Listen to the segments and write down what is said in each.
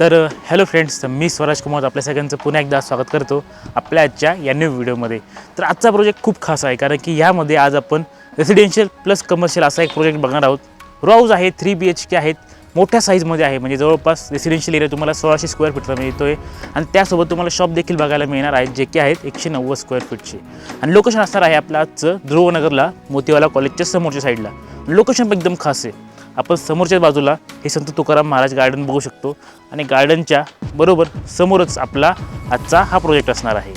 तर hello friends मी स्वराज कुमार आपल्या सगळ्यांचं पुन्हा एकदा स्वागत करतो आपल्या आजच्या या न्यू व्हिडिओमध्ये तर आजचा प्रोजेक्ट खूप खास आहे कारण की यामध्ये आज आपण रेसिडेन्शियल प्लस कमर्शियल असा एक प्रोजेक्ट बघणार आहोत. रॉज आहे थ्री बी एच के आहेत मोठ्या साईजमध्ये आहे. म्हणजे जवळपास रेसिडेन्शियल एरिया तुम्हाला सोळाशे स्क्वेअर फीटचा मिळतो आहे आणि त्यासोबत तुम्हाला शॉप देखील बघायला मिळणार आहेत जे की आहेत एकशे नव्वद स्क्वेअर फीटचे आणि लोकेशन असणार आहे आपलं आजचं ध्रुवनगरला मोतीवाला कॉलेजच्या समोरच्या साईडला लोकेशन पण एकदम खास आहे. आपण समोरच्या बाजूला हे संत तुकाराम महाराज गार्डन बघू शकतो. आणि गार्डनच्या बरोबर समोरच आपला आजचा हा प्रोजेक्ट असणार आहे.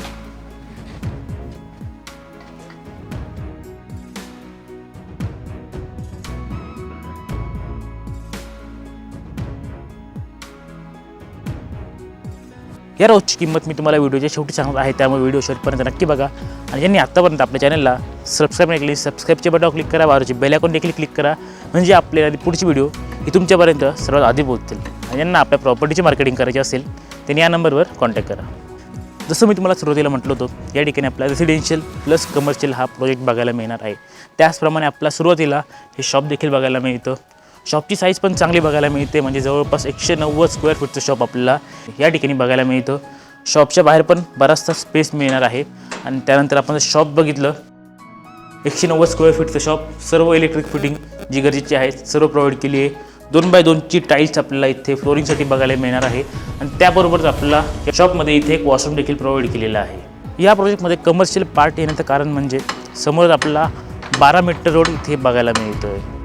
या रोजची किंमत मी तुम्हाला व्हिडिओच्या शेवटी सांगत आहे त्यामुळे व्हिडिओ शेवटपर्यंत नक्की बघा. आणि ज्यांनी आत्तापर्यंत आपल्या चॅनलला सबस्क्राईब नाही केली सबस्क्राईबच्या बटन क्लिक करा बाजूची बेल देखील क्लिक करा. म्हणजे आपल्याला पुढची व्हिडिओ ही तुमच्यापर्यंत सर्वात आधी पोहोचतील. आणि ज्यांना आपल्या प्रॉपर्टीची मार्केटिंग करायची असेल त्यांनी या नंबरवर कॉन्टॅक्ट करा. जसं मी तुम्हाला सुरुवातीला म्हटलं होतं या ठिकाणी आपला रेसिडेन्शियल प्लस कमर्शियल हा प्रोजेक्ट बघायला मिळणार आहे. त्याचप्रमाणे आपला सुरुवातीला हे शॉप देखील बघायला मिळतं. शॉपची साईज पण चांगली बघायला मिळते म्हणजे जवळपास एकशे नव्वद स्क्वेअर फूटचं शॉप आपल्याला या ठिकाणी बघायला मिळतं. शॉपच्या बाहेर पण बराचसा स्पेस मिळणार आहे. आणि त्यानंतर आपण शॉप बघितलं एकशे नव्वद स्क्वेअर फीटचं शॉप सर्व इलेक्ट्रिक फिटिंग जी गरजेची आहे सर्व प्रोव्हाइड केली आहे. दोन बाय दोनची टाईल्स आपल्याला इथे फ्लोरिंगसाठी बघायला मिळणार आहे. आणि त्याबरोबरच आपल्याला या शॉपमध्ये इथे एक वॉशरूम देखील प्रोव्हाइड केलेला आहे. या प्रोजेक्टमध्ये कमर्शियल पार्ट येण्याचं कारण म्हणजे समोर आपल्याला बारा मीटर रोड इथे बघायला मिळतो आहे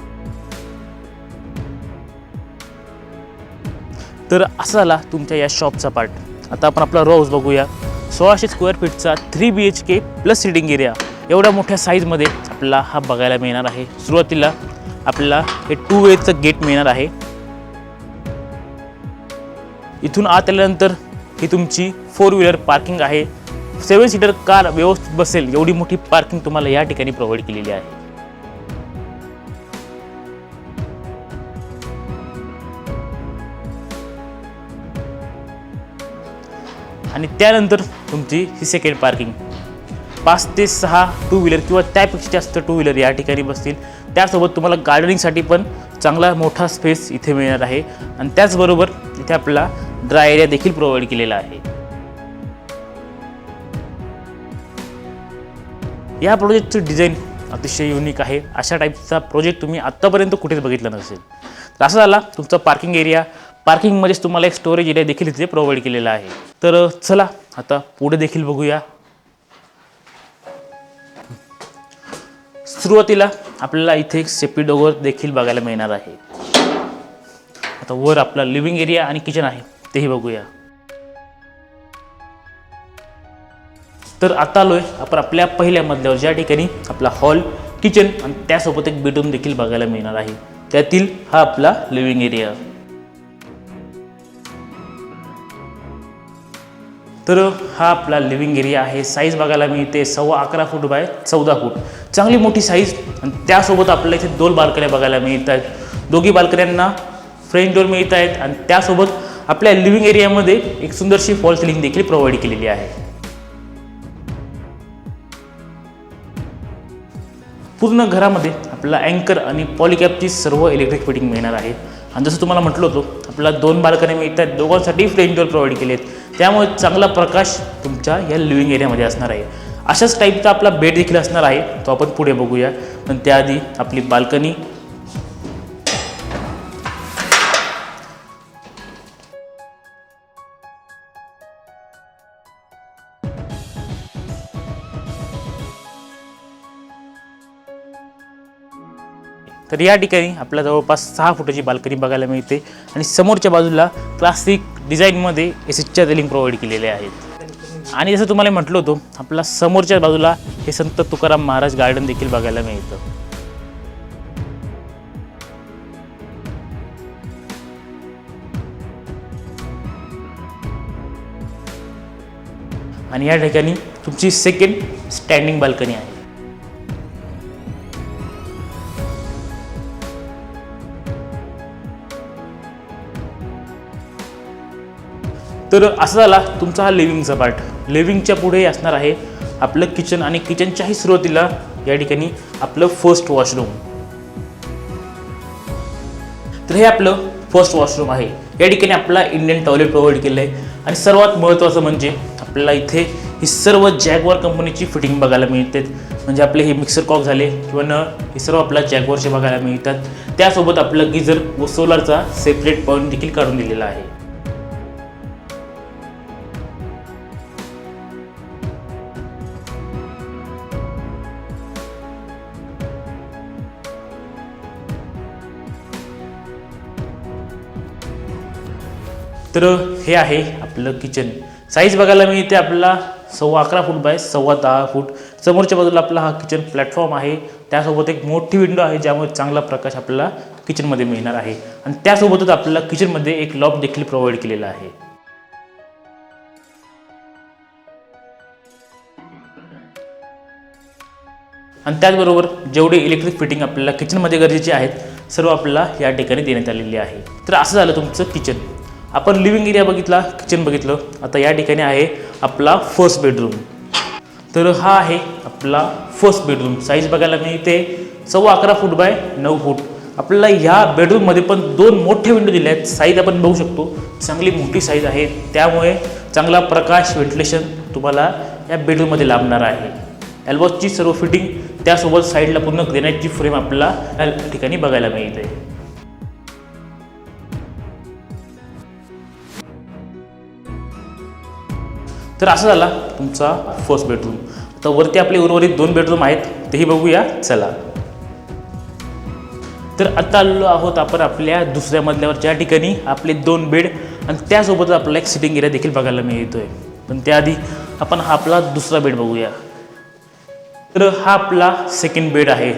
तर असा झाला तुमच्या या शॉपचा पार्ट आता आपण आपला रोज बघूया. सोळाशे square फीटचा three B H K plus sitting area एवढ्या मोठ्या साईजमध्ये आपल्याला हा बघायला मिळणार आहे. सुरुवातीला आपल्याला हे टू वेचं गेट मिळणार आहे. इथून आत आल्यानंतर ही तुमची फोर व्हीलर पार्किंग आहे. सेवन सीटर कार व्यवस्थित बसेल एवढी मोठी पार्किंग तुम्हाला या ठिकाणी प्रोव्हाइड केलेली आहे. आणि त्यानंतर तुमची ही सेकंड पार्किंग पाच ते सहा टू व्हीलर किंवा त्यापेक्षा जास्त टू व्हीलर या ठिकाणी बसतील. त्यासोबत तुम्हाला गार्डनिंगसाठी पण चांगला मोठा स्पेस इथे मिळणार आहे. आणि त्याचबरोबर इथे आपला ड्राय एरिया देखील प्रोव्हाइड केलेला आहे. या प्रोजेक्टचं डिझाईन अतिशय युनिक आहे. अशा टाईपचा प्रोजेक्ट तुम्ही आत्तापर्यंत कुठेच बघितला नसेल. तर असं झाला तुमचा पार्किंग एरिया पार्किंगमध्येच तुम्हाला एक स्टोरेज एरिया देखील इथे प्रोव्हाइड केलेला आहे. तर चला आता पुढे देखील बघूया. सुरुवातीला आपल्याला इथे एक सेपी डोगर देखील बघायला मिळणार आहे. आता वर आपला लिव्हिंग एरिया आणि किचन आहे तेही बघूया. तर आता आलोय आपण आपल्या पहिल्या मजल्यावर ज्या ठिकाणी आपला हॉल किचन आणि त्यासोबत एक बेडरूम देखील बघायला मिळणार आहे. त्यातील हा आपला लिव्हिंग एरिया तर हा आपला लिव्हिंग एरिया आहे. साईज बघायला मिळते. सव्वा अकरा फूट बाय चौदा फूट चांगली मोठी साईज आणि त्यासोबत आपल्याला इथे दोन बालकन्या बघायला मिळत आहेत दोघी बाल्कन्यांना फ्रेंच डोर मिळत आहेत आणि त्यासोबत आपल्या लिव्हिंग एरियामध्ये एक सुंदरशी फॉल सिलिंग देखील प्रोव्हाइड केलेली आहे. पूर्ण घरामध्ये आपला अँकर आणि पॉलिकॅपची सर्व इलेक्ट्रिक फिटिंग मिळणार आहे. आणि जसं तुम्हाला म्हटलं होतं आपल्याला दोन बालकन्या मिळत आहेत दोघांसाठी फ्रेंच डोर प्रोव्हाइड केले आहेत त्यामुळे चांगला प्रकाश तुमच्या या लिव्हिंग एरियामध्ये असणार आहे. अशाच टाईपचा आपला बेड देखील असणार आहे. तो आपण पुढे बघूया. पण त्याआधी आपली बाल्कनी तर या ठिकाणी आपल्या जवळपास सहा फुटाची बाल्कनी बघायला मिळते. आणि समोरच्या बाजूला क्लासिक डिझाईनमध्ये एसीच्या रेलिंग प्रोव्हाइड केलेले आहेत. आणि जसं तुम्हाला म्हटलं होतं आपला समोरच्या बाजूला हे संत तुकाराम महाराज गार्डन देखील बघायला मिळतं. आणि या ठिकाणी तुमची सेकंड स्टँडिंग बाल्कनी आहे. तर असा झाला तुमचा हा लिव्हिंगचा पार्ट लिव्हिंगच्या पुढे असणार आहे आपलं किचन आणि किचनच्याही सुरुवातीला या ठिकाणी आपलं फर्स्ट वॉशरूम तर हे आपलं फर्स्ट वॉशरूम आहे. या ठिकाणी आपला इंडियन टॉयलेट प्रोव्हाइड केलं आहे आणि सर्वात महत्त्वाचं म्हणजे आपल्याला इथे ही सर्व जॅगवार कंपनीची फिटिंग बघायला मिळते म्हणजे आपले हे मिक्सर कॉक झाले किंवा न हे सर्व आपल्या जॅगवारचे बघायला मिळतात. त्यासोबत आपलं गिझर व सोलारचा सेपरेट पॉईंट देखील काढून दिलेला आहे. तर हे आहे आपलं किचन साईज बघायला मिळते आपल्याला सव्वा अकरा फूट बाय सव्वा दहा फूट. समोरच्या बाजूला आपला हा किचन प्लॅटफॉर्म आहे. त्यासोबत एक मोठी विंडो आहे ज्यामुळे चांगला प्रकाश आपल्याला किचनमध्ये मिळणार आहे. आणि त्यासोबतच आपल्याला किचनमध्ये एक लॉक देखील प्रोव्हाइड केलेला आहे. आणि त्याचबरोबर जेवढे इलेक्ट्रिक फिटिंग आपल्याला किचनमध्ये गरजेचे आहेत सर्व आपल्याला या ठिकाणी देण्यात आलेली आहे. तर असं झालं तुमचं किचन आपण लिव्हिंग एरिया बघितला किचन बघितलं आता या ठिकाणी आहे आपला फर्स्ट बेडरूम तर हा आहे आपला फर्स्ट बेडरूम साईज बघायला मिळते. सव्वा अकरा फूट बाय नऊ फूट आपल्याला ह्या बेडरूममध्ये पण दोन मोठे विंडो दिले आहेत साईज आपण बघू शकतो. चांगली मोठी साईज आहे. त्यामुळे चांगला प्रकाश व्हेंटिलेशन तुम्हाला या बेडरूममध्ये लाभणार आहे. एल्बॉसची सर्व फिटिंग त्यासोबत साईडला पूर्ण ग्रेनाईटची फ्रेम आपल्याला या ठिकाणी बघायला मिळते. तर असं झाला तुमचा फर्स्ट बेडरूम तर वरती आपले उर्वरित दोन बेडरूम आहेत तेही बघूया. चला. तर आता आलेलो आहोत आपण आपल्या दुसऱ्या मजल्यावर ज्या ठिकाणी आपले दोन बेड आणि त्यासोबतच आपल्याला एक सिटिंग एरिया देखील बघायला मिळतो आहे पण त्याआधी आपण हा आपला दुसरा बेड बघूया. तर हा आपला सेकंड बेड आहे.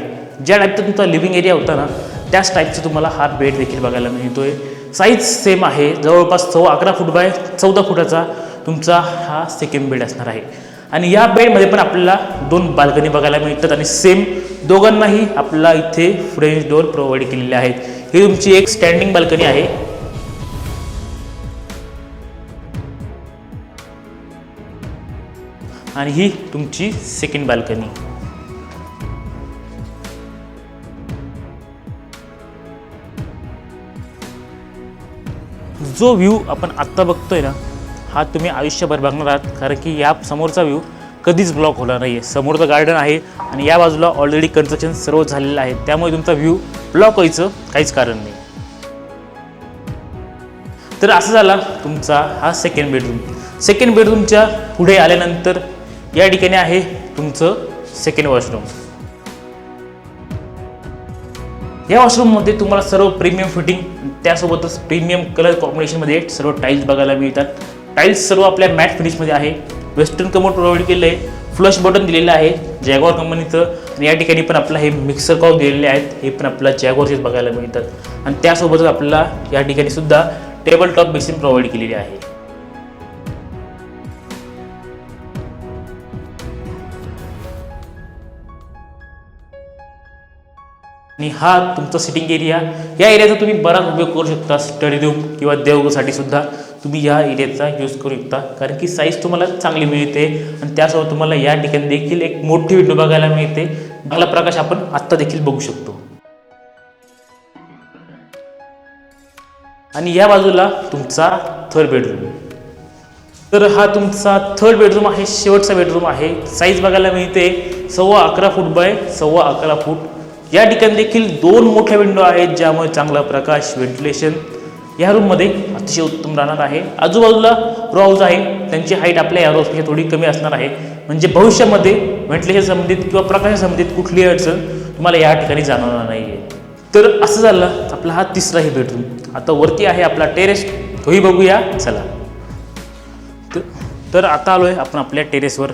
ज्या टाईपचा तुमचा लिव्हिंग एरिया होता ना त्याच टाईपचा तुम्हाला हा बेड देखील बघायला मिळतो आहे साईज सेम आहे. जवळपास चौ अकरा फूट बाय चौदा फुटाचा. तुमचा हा सेकंड बेड असणार आहे. आणि या बेडमध्ये पण आपल्याला दोन बाल्कनी बघायला मिळतात आणि सेम दोघांनाही आपल्याला इथे फ्रेंच डोअर प्रोव्हाइड केलेले आहेत. ही तुमची एक स्टँडिंग बाल्कनी आहे. आणि ही तुमची सेकंड बाल्कनी जो व्ह्यू आपण आत्ता बघतोय ना हा तुम्ही आयुष्यभर बघणार आहात कारण की या समोरचा व्ह्यू कधीच ब्लॉक होणार नाही आहे समोरचं गार्डन आहे आणि या बाजूला ऑलरेडी कन्स्ट्रक्शन सर्व झालेलं आहे. त्यामुळे तुमचा व्ह्यू ब्लॉक व्हायचं काहीच कारण नाही. तर असं झाला तुमचा हा सेकंड बेडरूम सेकंड बेडरूमच्या पुढे आल्यानंतर या ठिकाणी आहे तुमचं सेकंड वॉशरूम या वॉशरूममध्ये तुम्हाला सर्व प्रीमियम फिटिंग त्यासोबतच प्रीमियम कलर कॉम्बिनेशनमध्ये सर्व टाईल्स बघायला मिळतात. टाईल्स सर्व आपल्या मॅट फिनिशमध्ये आहे. वेस्टर्न कमोड प्रोव्हाइड केलं आहे फ्लश बटन दिलेलं आहे. जॅगॉर कंपनीचं आणि या ठिकाणी पण आपला हे मिक्सर कॉक दिलेले आहेत. हे पण आपल्याला जॅगॉरचेच बघायला मिळतात. आणि त्यासोबतच आपल्याला या ठिकाणी सुद्धा टेबल टॉप बेसिन प्रोव्हाइड केलेली आहे. आणि हा तुमचा सिटिंग एरिया या एरियाचा तुम्ही बराच उपयोग करू शकता स्टडी रूम किंवा देवगसाठी सुद्धा. तुम्ही या एरियाचा यूज करू शकता. कारण की साईज तुम्हाला चांगली मिळते आणि त्यासोबत तुम्हाला या ठिकाणी देखील एक मोठी विंडो बघायला मिळते. चांगला प्रकाश आपण आत्ता देखील बघू शकतो. आणि या बाजूला तुमचा थर्ड बेडरूम तर हा तुमचा थर्ड बेडरूम आहे शेवटचा बेडरूम आहे. साईज बघायला मिळते. सव्वा अकरा फूट बाय सव्वा अकरा फूट या ठिकाणी देखील दोन मोठ्या विंडो आहेत ज्यामुळे चांगला प्रकाश व्हेंटिलेशन या रूममध्ये अतिशय उत्तम राहणार आहे. आजूबाजूला रो आहे. त्यांची हाईट आपल्या या रोजपेक्षा थोडी कमी असणार आहे. म्हणजे भविष्यामध्ये व्हेंटिलेशन संबंधित किंवा प्रकाशा संबंधित कुठलीही अडचण तुम्हाला या ठिकाणी जाणवणार नाही आहे तर असं झालं आपला हा तिसराही बेडरूम आता वरती आहे आपला टेरेस तोही बघूया. चला. तर आता आलो आहे आपण आपल्या टेरेसवर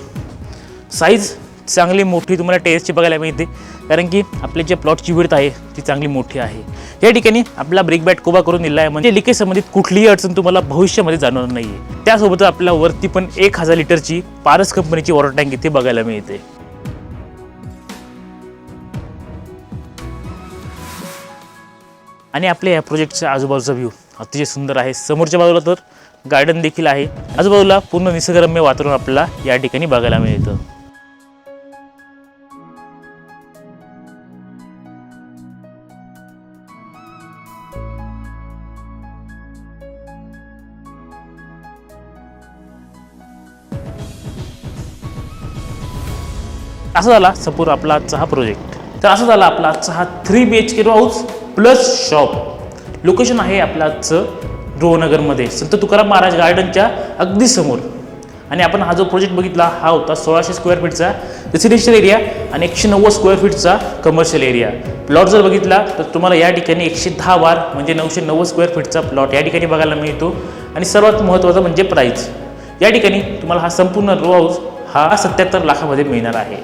साईज चांगली मोठी तुम्हाला टेरेसची बघायला मिळते. कारण की आपले जे प्लॉटची विडत आहे ती चांगली मोठी आहे. या ठिकाणी आपला ब्रेक बॅट कोबा करून दिला आहे म्हणजे लिकेज संबंधित कुठलीही अडचण तुम्हाला भविष्यामध्ये जाणवणार नाही आहे त्यासोबतच आपल्या वरती पण एक हजार लिटरची पारस कंपनीची वॉटर टँक इथे बघायला मिळते. आणि आपल्या या प्रोजेक्टच्या आजूबाजूचा व्ह्यू अतिशय सुंदर आहे. समोरच्या बाजूला तर गार्डन देखील आहे. आजूबाजूला पूर्ण निसर्गरम्य वातावरण आपल्याला या ठिकाणी बघायला मिळतं. असा झाला सपोर आपला आजचा हा प्रोजेक्ट तर असा झाला आपला आजचा हा three B H K house plus shop location आहे आपलं आजचं रोहनगरमध्ये संत तुकाराम महाराज गार्डनच्या अगदी समोर. आणि आपण हा जो प्रोजेक्ट बघितला हा होता सोळाशे स्क्वेअर फीटचा रेसिडेन्शियल एरिया आणि एकशे नव्वद स्क्वेअर फीटचा कमर्शियल एरिया प्लॉट जर बघितला तर तुम्हाला या ठिकाणी एकशे दहा वार म्हणजे नऊशे नव्वद स्क्वेअर फीटचा प्लॉट या ठिकाणी बघायला मिळतो. आणि सर्वात महत्त्वाचं म्हणजे प्राईस या ठिकाणी तुम्हाला हा संपूर्ण रो हाऊस हा सत्याहत्तर लाखामध्ये मिळणार आहे.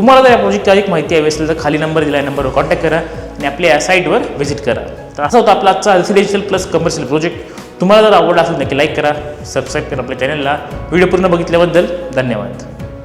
तुम्हाला जर या प्रोजेक्टची अधिक माहिती हवी असेल तर खाली नंबर दिला आहे नंबरवर कॉन्टॅक्ट करा आणि आपल्या या साईटवर व्हिजिट करा. तर असा होता आपला आजचा रेसिडेन्शियल प्लस कमर्शियल प्रोजेक्ट तुम्हाला जर आवडला असेल नक्की लाईक करा सबस्क्राईब करा आपल्या चॅनलला व्हिडिओ पूर्ण बघितल्याबद्दल धन्यवाद.